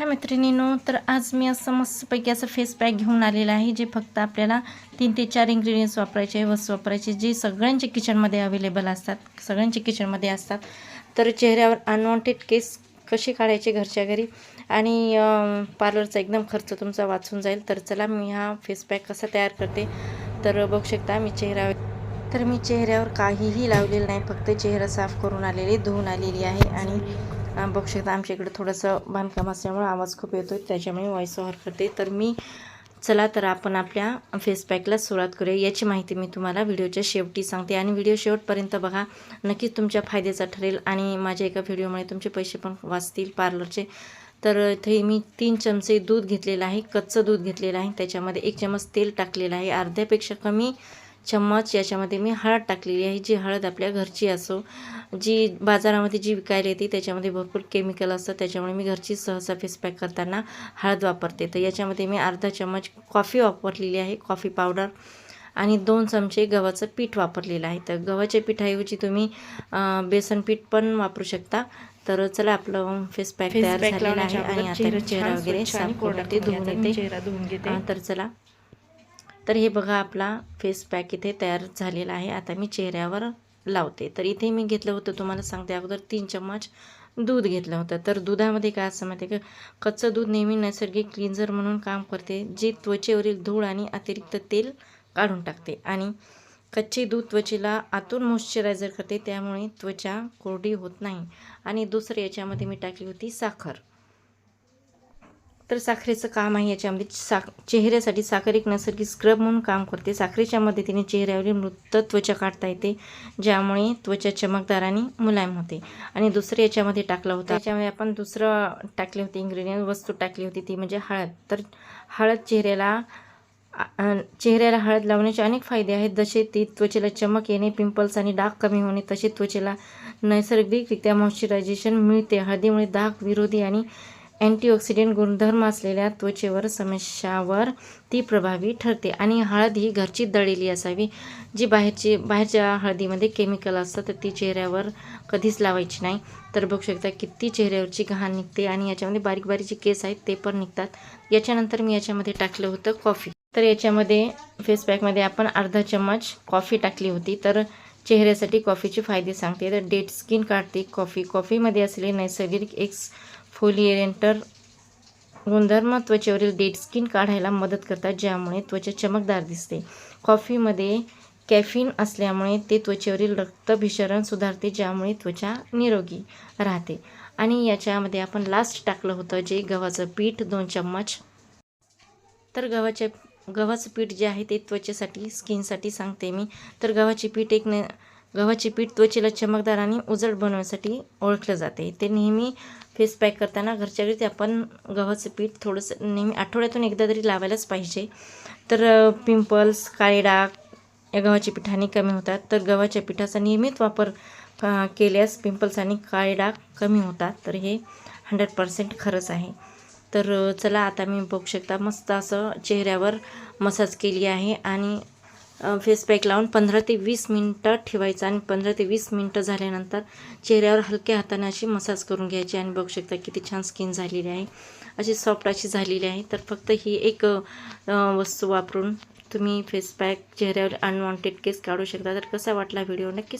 हाय मैत्रिणीनो तर आज मी असं मस्तपैकी असं फेस पॅक घेऊन आलेलं आहे जे फक्त आपल्याला तीन ते चार इंग्रेडियंट्स वापरायचे वस वस्तू वापरायचे जे सगळ्यांच्या किचनमध्ये अवेलेबल असतात सगळ्यांच्या किचनमध्ये असतात. तर चेहऱ्यावर अनवॉन्टेड केस कसे काढायचे घरच्या घरी? आणि पार्लरचा एकदम खर्च तुमचा वाचून जाईल. तर चला मी हा फेस पॅक कसा तयार करते? तर बघू शकता मी चेहऱ्यावर. तर मी चेहऱ्यावर काहीही लावलेलं नाही फक्त चेहरा साफ करून आलेली धुवून आलेली आहे. आणि बघू शकता आमच्या इकडं थोडंसं बांधकाम असल्यामुळे आवाज खूप येतो त्याच्यामुळे व्हॉइस ओव्हर करते. तर मी चला तर आपण आपल्या फेस पॅकला सुरुवात करूया. याची माहिती मी तुम्हाला व्हिडिओच्या शेवटी सांगते. आणि व्हिडिओ शेवटपर्यंत बघा नक्कीच तुमच्या फायद्याचा ठरेल आणि माझ्या एका व्हिडिओमुळे तुमचे पैसे पण वाचतील पार्लरचे तर इथे मी तीन चमचे दूध घेतलेलं आहे कच्चं दूध घेतलेलं आहे. त्याच्यामध्ये एक चमच तेल टाकलेलं आहे. अर्ध्यापेक्षा कमी चम्मच याच्यामध्ये मी हळद टाकलेली आहे. जी हळद आपल्या घरची असो जी बाजारामध्ये जी विकायला येते त्याच्यामध्ये भरपूर केमिकल असतं. त्याच्यामुळे मी घरची सहसा फेस पॅक करताना हळद वापरते. तर याच्यामध्ये मी अर्धा चम्मच कॉफी वापरलेली आहे कॉफी पावडर आणि दोन चमचे गव्हाचं पीठ वापरलेलं आहे. तर गव्हाच्या पिठाऐवजी तुम्ही बेसन पीठ पण वापरू शकता. तर चला आपलं फेस पॅक तयार झालेला आहे आणि आता चेहरा वगैरे साफ कोरडा ते धुवून येते. घेते. तर चला तर हे बघा आपला फेस पॅक इथे तयार झालेला आहे. आता मी चेहऱ्यावर लावते. तर इथे मी घेतलं होतं तुम्हाला सांगते अगोदर तीन चम्मच दूध घेतलं होतं. तर दुधामध्ये काय असं माहिती आहे का? कच्चं दूध नेहमी नैसर्गिक क्लिन्झर म्हणून काम करते जे त्वचेवरील धूळ आणि अतिरिक्त तेल काढून टाकते. आणि कच्चे दूध त्वचेला आतून मॉइश्चरायझर करते त्यामुळे त्वचा कोरडी होत नाही. आणि दुसरं याच्यामध्ये मी टाकली होती साखर. तर साखरेचं काम आहे याच्यामध्ये. साख चेहऱ्यासाठी साखर एक नैसर्गिक स्क्रब म्हणून काम करते. साखरेच्या मदतीने चेहऱ्यावरील मृत त्वचा काढता येते ज्यामुळे त्वचा चमकदार आणि मुलायम होते. आणि दुसरं याच्यामध्ये टाकलं होतं. त्याच्यामध्ये आपण दुसरं टाकले होते इन्ग्रेडियंट वस्तू टाकली होती ती म्हणजे हळद. तर हळद चेहऱ्याला चेहऱ्याला हळद लावण्याचे अनेक फायदे आहेत. जसे ती त्वचेला चमक येणे पिंपल्स आणि डाग कमी होणे तसे त्वचेला नैसर्गिकरित्या मॉइश्चरायझेशन मिळते. हळदीमुळे दाग विरोधी आणि अँटीऑक्सिडेंट गुणधर्म असलेल्या त्वचेवर समस्यावर ती प्रभावी ठरते आणि हळद ही घरची दळलेली असावी जी बाहेरची बाहेरच्या हळदीमध्ये केमिकल असतं तर ती चेहऱ्यावर कधीच लावायची नाही. तर बघू शकता किती चेहऱ्यावरची घाण निघते आणि याच्यामध्ये बारीक बारीक जे केस आहेत ते पण निघतात. याच्यानंतर मी याच्यामध्ये टाकलं होतं कॉफी तर याच्यामध्ये फेस पॅकमध्ये आपण अर्धा चम्मच कॉफी टाकली होती. तर चेहऱ्यासाठी कॉफीचे फायदे सांगते. तर डेट स्किन काढते. कॉफी कॉफीमध्ये असलेले नैसर्गिक एक्स फोलिएंटर गुणधर्म त्वचेवरील डेट स्किन काढायला मदत करतात ज्यामुळे त्वचा चमकदार दिसते. कॉफीमध्ये कॅफिन असल्यामुळे ते त्वचेवरील रक्तभिसरण सुधारते ज्यामुळे त्वचा निरोगी राहते. आणि याच्यामध्ये आपण लास्ट टाकलं होतं जे गव्हाचं पीठ दोन चम्मच. तर गव्हाच्या गव्हाचं पीठ जे आहे ते त्वचेसाठी स्किनसाठी सांगते मी. तर गव्हाचे पीठ एक न गव्हाचे पीठ त्वचेला चमकदार आणि उजळ बनवण्यासाठी ओळखलं जाते. ते नेहमी फेस पॅक करताना घरच्या घरी ते आपण गव्हाचं पीठ थोडंसं नेहमी आठवड्यातून एकदा तरी लावायलाच पाहिजे. तर पिंपल्स काळे डाग या गव्हाच्या पिठाने कमी होतात. तर गव्हाच्या पिठाचा नियमित वापर केल्यास पिंपल्स आणि काळे डाग कमी होतात. तर हे हंड्रेड पर्सेंट खरंच आहे. तर चला आता मी बघू शकता मस्त असं चेहऱ्यावर मसाज केली आहे आणि फेस पॅक लावून पंधरा ते वीस मिनटं ठेवायचं आणि पंधरा ते वीस मिनटं झाल्यानंतर चेहऱ्यावर हलक्या हाताने अशी मसाज करून घ्यायची आणि बघू शकता किती छान स्किन झालेली आहे. अशी सॉफ्ट अशी झालेली आहे. तर फक्त ही एक वस्तू वापरून तुम्ही फेस पॅक चेहऱ्यावर अनवॉन्टेड केस काढू शकता. तर कसा वाटला व्हिडिओ नक्कीच